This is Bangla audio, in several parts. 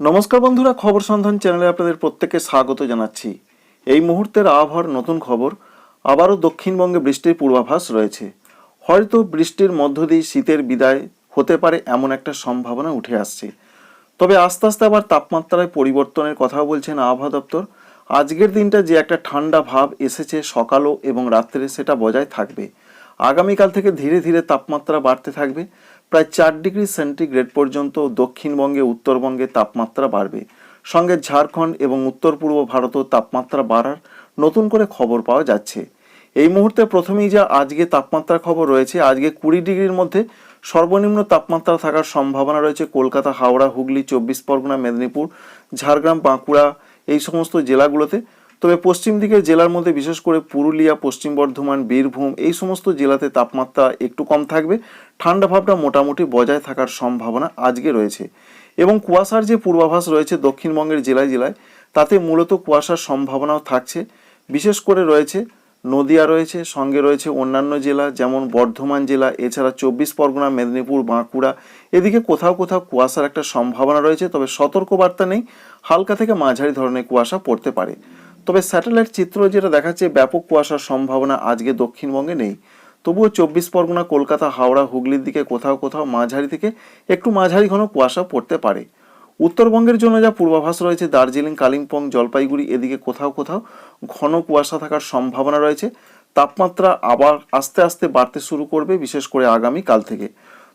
নমস্কার বন্ধুরা, খবর সন্ধান চ্যানেলে আপনাদের প্রত্যেককে স্বাগত জানাচ্ছি। এই মুহূর্তের আবহাওয়ার নতুন খবর, আবারও দক্ষিণবঙ্গে বৃষ্টির পূর্বাভাস রয়েছে। হয়তো বৃষ্টির মধ্য দিয়ে শীতের বিদায় হতে পারে এমন একটা সম্ভাবনা উঠে আসছে। তবে আস্তে আস্তে আবার তাপমাত্রায় পরিবর্তনের কথাও বলছেন আবহাওয়া দপ্তর। আজকের দিনটা যে একটা ঠান্ডা ভাব এসেছে সকালও এবং রাত্রে সেটা বজায় থাকবে। আগামীকাল থেকে ধীরে ধীরে তাপমাত্রা বাড়তে থাকবে। প্রায় চার ডিগ্রি সেন্টিগ্রেড পর্যন্ত দক্ষিণবঙ্গে উত্তরবঙ্গে তাপমাত্রা বাড়বে। সঙ্গে ঝাড়খণ্ড এবং উত্তর পূর্ব ভারতেও তাপমাত্রা বাড়ার নতুন করে খবর পাওয়া যাচ্ছে। এই মুহূর্তে প্রথমেই যা আজকে তাপমাত্রার খবর রয়েছে, আজকে কুড়ি ডিগ্রির মধ্যে সর্বনিম্ন তাপমাত্রা থাকার সম্ভাবনা রয়েছে কলকাতা, হাওড়া, হুগলি, চব্বিশ পরগনা, মেদিনীপুর, ঝাড়গ্রাম, বাঁকুড়া, এই সমস্ত জেলাগুলোতে। তবে পশ্চিম দিকের জেলার মধ্যে, বিশেষ করে পুরুলিয়া, পশ্চিম বর্ধমান, বীরভূম, এই সমস্ত জেলাতে তাপমাত্রা একটু কম থাকবে। ঠান্ডা ভাবটা মোটামুটি বজায় থাকার সম্ভাবনা আজকে রয়েছে। এবং কুয়াশার যে পূর্বাভাস রয়েছে দক্ষিণবঙ্গের জেলায় জেলায়, তাতে মূলত কুয়াশার সম্ভাবনাও থাকছে। বিশেষ করে রয়েছে নদিয়া রয়েছে, সঙ্গে রয়েছে অন্যান্য জেলা, যেমন বর্ধমান জেলা, এছাড়া চব্বিশ পরগনা, মেদিনীপুর, বাঁকুড়া। এদিকে কোথাও কোথাও কুয়াশার একটা সম্ভাবনা রয়েছে, তবে সতর্কবার্তা নেই। হালকা থেকে মাঝারি ধরনের কুয়াশা পড়তে পারে। তবে স্যাটেলাইট চিত্র যেটা দেখাচ্ছে ব্যাপক কুয়াশার সম্ভাবনা আজকে দক্ষিণবঙ্গে নেই। তবুও চব্বিশ পরগনা, কলকাতা, হাওড়া, হুগলির দিকে কোথাও কোথাও মাঝারি থেকে একটু মাঝারি ঘন কুয়াশা পড়তে পারে। উত্তরবঙ্গের জন্য যা পূর্বাভাস রয়েছে, দার্জিলিং, কালিম্পং, জলপাইগুড়ি এদিকে কোথাও কোথাও ঘন কুয়াশা থাকার সম্ভাবনা রয়েছে। তাপমাত্রা আবার আস্তে আস্তে বাড়তে শুরু করবে, বিশেষ করে আগামী কাল থেকে।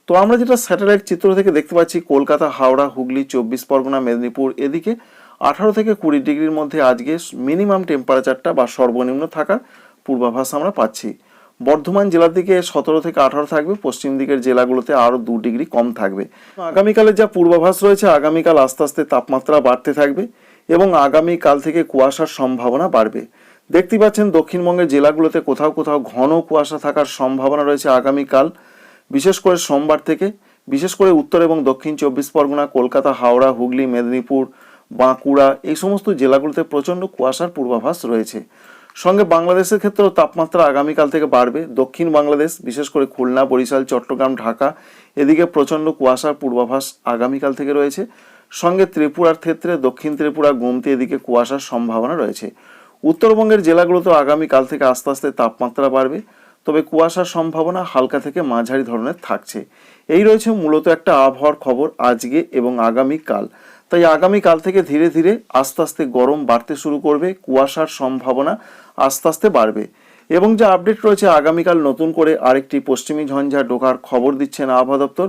তো আমরা যেটা স্যাটেলাইট চিত্র থেকে দেখতে পাচ্ছি, কলকাতা, হাওড়া, হুগলি, চব্বিশ পরগনা, মেদিনীপুর এদিকে আঠারো থেকে কুড়ি ডিগ্রির মধ্যে আজকে মিনিমাম টেম্পারেচারটা বা সর্বনিম্ন থাকার পূর্বাভাস আমরা পাচ্ছি। বর্ধমান জেলার দিকে সতেরো থেকে আঠারো থাকবে, পশ্চিম দিকের জেলাগুলোতে আরও দু ডিগ্রি কম থাকবে। আগামীকালের যা পূর্বাভাস রয়েছে, আগামীকাল আস্তে আস্তে তাপমাত্রা বাড়তে থাকবে এবং আগামীকাল থেকে কুয়াশার সম্ভাবনা বাড়বে। দেখতে পাচ্ছেন, দক্ষিণবঙ্গের জেলাগুলোতে কোথাও কোথাও ঘন কুয়াশা থাকার সম্ভাবনা রয়েছে আগামীকাল, বিশেষ করে সোমবার থেকে। বিশেষ করে উত্তর এবং দক্ষিণ চব্বিশ পরগনা, কলকাতা, হাওড়া, হুগলি, মেদিনীপুর বাঁকুড়া, এই সমস্ত জেলাগুলোতে প্রচণ্ড কুয়াশার পূর্বাভাস রয়েছে। সঙ্গে বাংলাদেশের ক্ষেত্রেও তাপমাত্রা আগামীকাল থেকে বাড়বে। দক্ষিণ বাংলাদেশ, বিশেষ করে খুলনা, বরিশাল, চট্টগ্রাম, ঢাকা, এদিকে প্রচণ্ড কুয়াশার পূর্বাভাস আগামীকাল থেকে রয়েছে। সঙ্গে ত্রিপুরার ক্ষেত্রে দক্ষিণ ত্রিপুরা, গুমতি, এদিকে কুয়াশার সম্ভাবনা রয়েছে। উত্তরবঙ্গের জেলাগুলোতেও আগামীকাল থেকে আস্তে আস্তে তাপমাত্রা বাড়বে। তবে কুয়াশার সম্ভাবনা হালকা থেকে মাঝারি ধরনের থাকছে। এই রয়েছে মূলত একটা আবহাওয়ার খবর আজকে এবং আগামীকাল। তাই আগামীকাল থেকে ধীরে ধীরে আস্তে আস্তে গরম বাড়তে শুরু করবে, কুয়াশার সম্ভাবনা আস্তে আস্তে বাড়বে। এবং যে আপডেট রয়েছে, আগামীকাল নতুন করে আরেকটি পশ্চিমী ঝঞ্ঝা ঢোকার খবর দিচ্ছেন আবহাওয়া দপ্তর।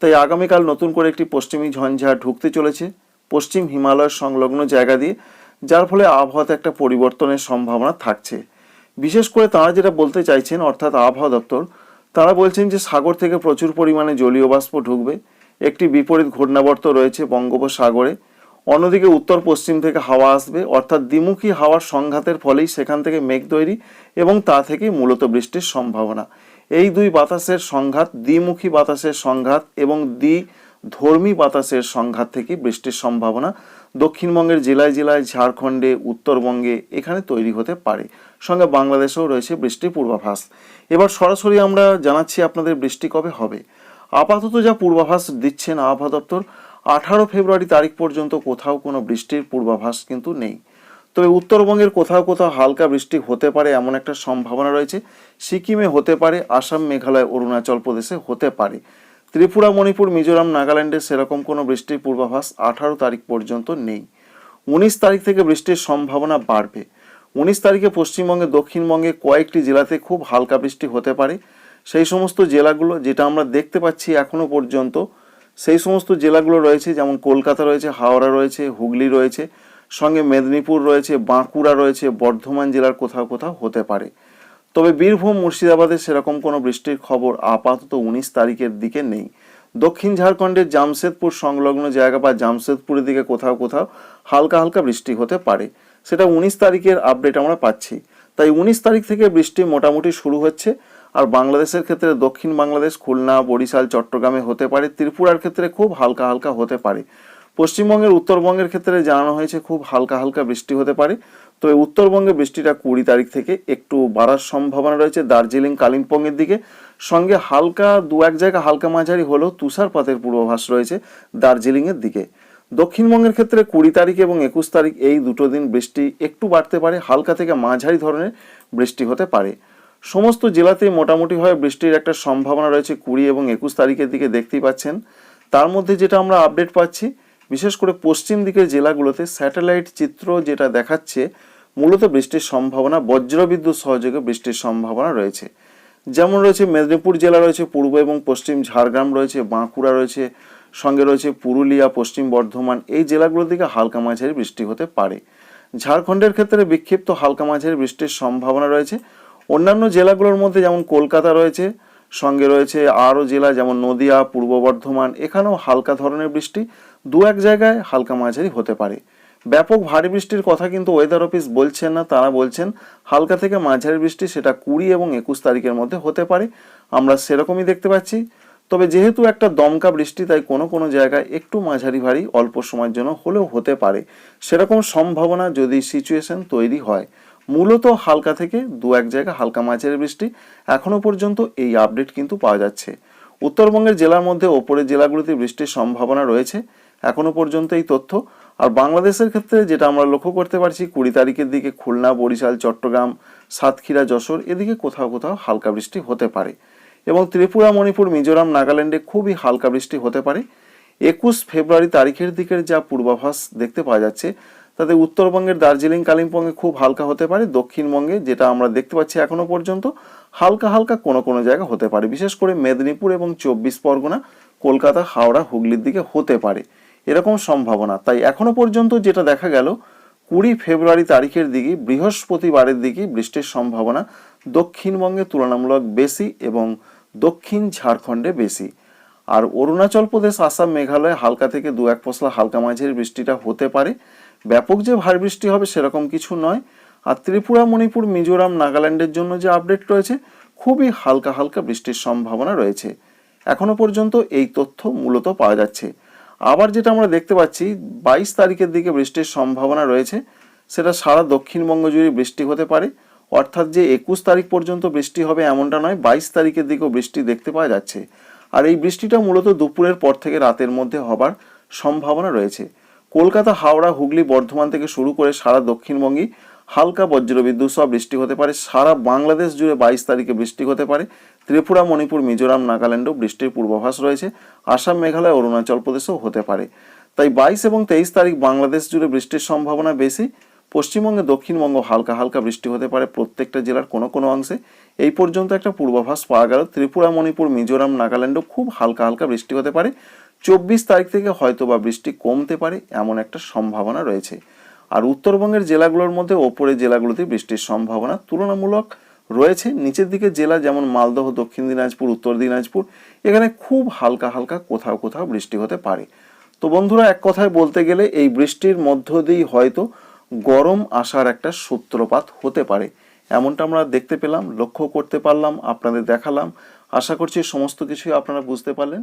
তাই আগামীকাল নতুন করে একটি পশ্চিমী ঝঞ্ঝা ঢুকতে চলেছে, পশ্চিম হিমালয়ের সংলগ্ন জায়গা দিয়ে, যার ফলে আবহাওয়াতে একটা পরিবর্তনের সম্ভাবনা থাকছে। বিশেষ করে তারা যেটা বলতে চাইছেন, অর্থাৎ আবহাওয়া দপ্তর, তারা বলছেন যে সাগর থেকে প্রচুর পরিমাণে জলীয় বাষ্প ঢুকবে। একটি বিপরীত ঘূর্ণাবর্ত রয়েছে বঙ্গোপসাগরে। অন্যদিকে উত্তর পশ্চিম থেকে হাওয়া আসবে, অর্থাৎ দ্বিমুখী হাওয়ার সংঘাতের ফলেই সেখান থেকে মেঘ তৈরি এবং তা থেকেই মূলত বৃষ্টির সম্ভাবনা। এই দুই বাতাসের সংঘাত দ্বিমুখী বাতাসের সংঘাত এবং দ্বি ধর্মী বাতাসের সংঘাত থেকে বৃষ্টির সম্ভাবনা। দক্ষিণবঙ্গের জেলায় জেলায় ঝাড়খণ্ডে, উত্তরবঙ্গে এখানে তৈরি হতে পারে। সঙ্গে বাংলাদেশেও রয়েছে বৃষ্টির পূর্বাভাস। এবার সরাসরি আমরা জানাচ্ছি আপনাদের বৃষ্টি কবে হবে। আপাতত যা পূর্বাভাস দিচ্ছেন আবহাওয়া দপ্তর, আঠারো ফেব্রুয়ারি তারিখ পর্যন্ত কোথাও কোনো বৃষ্টির পূর্বাভাস কিন্তু নেই। তবে উত্তরবঙ্গের কোথাও কোথাও হালকা বৃষ্টি হতে পারে এমন একটা সম্ভাবনা রয়েছে। সিকিমে হতে পারে, আসাম, মেঘালয়, অরুণাচল প্রদেশে হতে পারে। ত্রিপুরা, মণিপুর, মিজোরাম, নাগাল্যান্ডে সেরকম কোনো বৃষ্টির পূর্বাভাস আঠারো তারিখ পর্যন্ত নেই। উনিশ তারিখ থেকে বৃষ্টির সম্ভাবনা বাড়বে। উনিশ তারিখে পশ্চিমবঙ্গে, দক্ষিণবঙ্গে কয়েকটি জেলাতে খুব হালকা বৃষ্টি হতে পারে। সেই সমস্ত জেলাগুলো যেটা আমরা দেখতে পাচ্ছি এখনও পর্যন্ত, সেই সমস্ত জেলাগুলো রয়েছে, যেমন কলকাতা রয়েছে, হাওড়া রয়েছে, হুগলি রয়েছে, সঙ্গে মেদিনীপুর রয়েছে, বাঁকুড়া রয়েছে, বর্ধমান জেলার কোথাও কোথাও হতে পারে। তবে বীরভূম, মুর্শিদাবাদে সেরকম কোনো বৃষ্টির খবর আপাতত উনিশ তারিখের দিকে নেই। দক্ষিণ ঝাড়খণ্ডের জামশেদপুর সংলগ্ন জায়গা বা জামশেদপুরের দিকে কোথাও কোথাও হালকা হালকা বৃষ্টি হতে পারে। সেটা উনিশ তারিখের আপডেট আমরা পাচ্ছি। তাই উনিশ তারিখ থেকে বৃষ্টি মোটামুটি শুরু হচ্ছে। আর বাংলাদেশের ক্ষেত্রে দক্ষিণ বাংলাদেশ, খুলনা, বরিশাল, চট্টগ্রামে হতে পারে, ত্রিপুরার ক্ষেত্রে খুব হালকা হালকা হতে পারে। পশ্চিমবঙ্গের উত্তরবঙ্গের ক্ষেত্রে জানানো হয়েছে খুব হালকা হালকা বৃষ্টি হতে পারে। তবে উত্তরবঙ্গে বৃষ্টিটা কুড়ি তারিখ থেকে একটু বাড়ার সম্ভাবনা রয়েছে দার্জিলিং, কালিম্পংয়ের দিকে। সঙ্গে হালকা দু এক জায়গা হালকা মাঝারি হলেও তুষারপাতের পূর্বাভাস রয়েছে দার্জিলিংয়ের দিকে। দক্ষিণবঙ্গের ক্ষেত্রে কুড়ি তারিখ এবং একুশ তারিখ এই দুটো দিন বৃষ্টি একটু বাড়তে পারে, হালকা থেকে মাঝারি ধরনের বৃষ্টি হতে পারে। সমস্ত জেলাতেই মোটামুটিভাবে বৃষ্টির একটা সম্ভাবনা রয়েছে কুড়ি এবং একুশ তারিখের দিকে দেখতেই পাচ্ছেন। তার মধ্যে যেটা আমরা আপডেট পাচ্ছি, বিশেষ করে পশ্চিম দিকের জেলাগুলোতে স্যাটেলাইট চিত্র যেটা দেখাচ্ছে, মূলত বৃষ্টির সম্ভাবনা, বজ্রবিদ্যুৎ সহযোগে বৃষ্টির সম্ভাবনা রয়েছে। যেমন রয়েছে মেদিনীপুর জেলা রয়েছে, পূর্ব এবং পশ্চিম ঝাড়গ্রাম রয়েছে, বাঁকুড়া রয়েছে, সঙ্গে রয়েছে পুরুলিয়া, পশ্চিম বর্ধমান, এই জেলাগুলোর দিকে হালকা মাঝারি বৃষ্টি হতে পারে। ঝাড়খণ্ডের ক্ষেত্রে বিক্ষিপ্ত হালকা মাঝারি বৃষ্টির সম্ভাবনা রয়েছে। অন্যান্য জেলাগুলোর মধ্যে যেমন কলকাতা রয়েছে, সঙ্গে রয়েছে আরও জেলা যেমন নদিয়া, পূর্ব বর্ধমান, এখানেও হালকা ধরনের বৃষ্টি, দু এক জায়গায় হালকা মাঝারি হতে পারে। ব্যাপক ভারী বৃষ্টির কথা কিন্তু ওয়েদার অফিস বলছেন না, তারা বলছেন হালকা থেকে মাঝারি বৃষ্টি সেটা কুড়ি এবং একুশ তারিখের মধ্যে হতে পারে, আমরা সেরকমই দেখতে পাচ্ছি। তবে যেহেতু একটা দমকা বৃষ্টি, তাই কোনো কোনো জায়গায় একটু মাঝারি ভারী অল্প সময়ের জন্য হলেও হতে পারে। সেরকম সম্ভাবনা যদি সিচুয়েশন তৈরি হয়। মূলত হালকা থেকে দু এক জায়গা হালকা মাঝারি বৃষ্টি। এখনও পর্যন্ত এই আপডেট কিন্তু পাওয়া যাচ্ছে। উত্তরবঙ্গের জেলার মধ্যে ওপরের জেলাগুলিতে বৃষ্টির সম্ভাবনা রয়েছে। এখনও পর্যন্ত এই তথ্য। আর বাংলাদেশের ক্ষেত্রে যেটা আমরা লক্ষ্য করতে পারছি, কুড়ি তারিখের দিকে খুলনা, বরিশাল, চট্টগ্রাম, সাতক্ষীরা, যশোর এদিকে কোথাও কোথাও হালকা বৃষ্টি হতে পারে। এবং ত্রিপুরা, মণিপুর, মিজোরাম, নাগাল্যান্ডে খুবই হালকা বৃষ্টি হতে পারে। একুশ ফেব্রুয়ারি তারিখের দিকের যা পূর্বাভাস দেখতে পাওয়া যাচ্ছে তাতে উত্তরবঙ্গের দার্জিলিং, কালিম্পংয়ে খুব হালকা হতে পারে, দক্ষিণবঙ্গে, যেটা আমরা দেখতে পাচ্ছি এখনও পর্যন্ত, হালকা হালকা কোনো কোনো জায়গা হতে পারে। বিশেষ করে মেদিনীপুর এবং চব্বিশ পরগনা, কলকাতা, হাওড়া, হুগলির দিকে হতে পারে। এরকম সম্ভাবনা। তাই এখনও পর্যন্ত যেটা দেখা গেল, কুড়ি ফেব্রুয়ারি তারিখের দিকে, বৃহস্পতিবারের দিকে বৃষ্টির সম্ভাবনা দক্ষিণবঙ্গে তুলনামূলক বেশি এবং দক্ষিণ ঝাড়খণ্ডে বেশি। আর অরুণাচল প্রদেশ, আসাম, মেঘালয় হালকা থেকে দু এক পশলা হালকা মাঝের বৃষ্টিটা হতে পারে। ব্যাপক যে ভারী বৃষ্টি হবে সেরকম কিছু নয়। আর ত্রিপুরা, মণিপুর, মিজোরাম, নাগাল্যান্ডের জন্য যে আপডেট রয়েছে, খুবই হালকা হালকা বৃষ্টির সম্ভাবনা রয়েছে। এখনও পর্যন্ত এই তথ্য মূলত পাওয়া যাচ্ছে। আবার যেটা আমরা দেখতে পাচ্ছি, বাইশ তারিখের দিকে বৃষ্টির সম্ভাবনা রয়েছে। সেটা সারা দক্ষিণবঙ্গ জুড়ে বৃষ্টি হতে পারে। অর্থাৎ যে একুশ তারিখ পর্যন্ত বৃষ্টি হবে এমনটা নয়, বাইশ তারিখের দিকেও বৃষ্টি দেখতে পাওয়া যাচ্ছে। আর এই বৃষ্টিটা মূলত দুপুরের পর থেকে রাতের মধ্যে হবার সম্ভাবনা রয়েছে। কলকাতা, হাওড়া, হুগলি, বর্ধমান থেকে শুরু করে সারা দক্ষিণবঙ্গে হালকা বজ্রবিদ্যুৎ সহ বৃষ্টি হতে পারে। সারা বাংলাদেশ জুড়ে বাইশ তারিখে বৃষ্টি হতে পারে। ত্রিপুরা, মণিপুর, মিজোরাম, নাগাল্যান্ডেও বৃষ্টির পূর্বাভাস রয়েছে। আসাম, মেঘালয়, অরুণাচল প্রদেশেও হতে পারে। তাই বাইশ এবং তেইশ তারিখ বাংলাদেশ জুড়ে বৃষ্টির সম্ভাবনা বেশি। পশ্চিমবঙ্গে দক্ষিণবঙ্গ হালকা হালকা বৃষ্টি হতে পারে প্রত্যেকটা জেলার কোনো কোনো অংশে। এই পর্যন্ত একটা পূর্বাভাস পাওয়া গেল। ত্রিপুরা, মণিপুর, মিজোরাম, নাগাল্যান্ডও খুব হালকা হালকা বৃষ্টি হতে পারে। চব্বিশ তারিখ থেকে হয়তো বা বৃষ্টি কমতে পারে, এমন একটা সম্ভাবনা রয়েছে। আর উত্তরবঙ্গের জেলাগুলোর মধ্যে ওপরে জেলাগুলোতে বৃষ্টির সম্ভাবনা তুলনামূলক রয়েছে। নিচের দিকে জেলা যেমন মালদহ, দক্ষিণ দিনাজপুর, উত্তর দিনাজপুর, এখানে খুব হালকা হালকা কোথাও কোথাও বৃষ্টি হতে পারে। তো বন্ধুরা, এক কথায় বলতে গেলে এই বৃষ্টির মধ্য দিয়েই হয়তো গরম আসার একটা সূত্রপাত হতে পারে। এমনটা আমরা দেখতে পেলাম, লক্ষ্য করতে পারলাম, আপনাদের দেখালাম। আশা করছি সমস্ত কিছুই আপনারা বুঝতে পারলেন।